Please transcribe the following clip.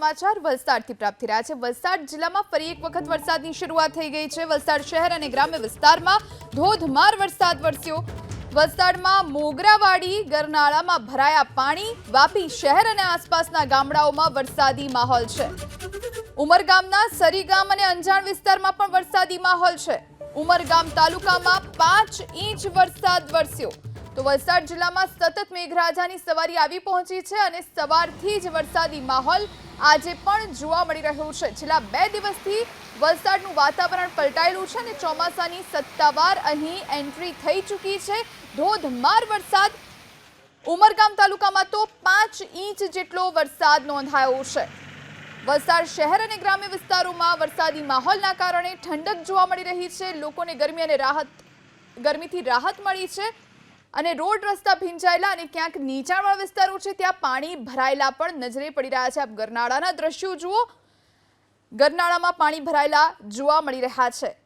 સમાચાર વલસાડથી પ્રાપ્ત થઈ રહ્યા છે. વલસાડ જિલ્લામાં ફરી એક વખત વરસાદની શરૂઆત થઈ ગઈ છે. વલસાડ શહેર અને ગ્રામ્ય વિસ્તારમાં ધોધમાર વરસાદ વરસ્યો. વલસાડમાં મોગરાવાડી, ગરનાળામાં ભરાયા પાણી, વાપી શહેર અને આસપાસના ગામડાઓમાં વરસાદી માહોલ છે. ઉમરગામના સરીગામ અને અંજાણ વિસ્તારમાં પણ વરસાદી માહોલ છે. ઉમરગામ તાલુકામાં પાંચ ઇંચ વરસાદ વરસ્યો. તો વલસાડ જિલ્લામાં સતત મેઘરાજાની સવારી આવી પહોંચી છે અને સવારથી જ વરસાદી માહોલ આજે પણ જોવા મળી રહ્યો છે. છેલ્લા બે દિવસથી વલસાડનું વાતાવરણ પલટાયેલું છે અને ચોમાસાની સત્તાવાર અહીં એન્ટ્રી થઈ ચૂકી છે. ધોધમાર વરસાદ. ઉમરગામ તાલુકામાં તો પાંચ ઇંચ જેટલો વરસાદ નોંધાયો છે. વલસાડ શહેર અને ગ્રામ્ય વિસ્તારોમાં વરસાદી માહોલના કારણે ઠંડક જોવા મળી રહી છે. લોકોને ગરમી અને રાહત, ગરમીથી રાહત મળી છે. અને રોડ રસ્તા ભીંજાયેલા અને ક્યાંક નીચાણવાળા વિસ્તારો છે, ત્યાં પાણી ભરાયેલા પણ નજરે પડી રહ્યા છે. આપ ગરનાળાના દ્રશ્યો જુઓ. ગરનાળામાં પાણી ભરાયેલા જોવા મળી રહ્યા છે.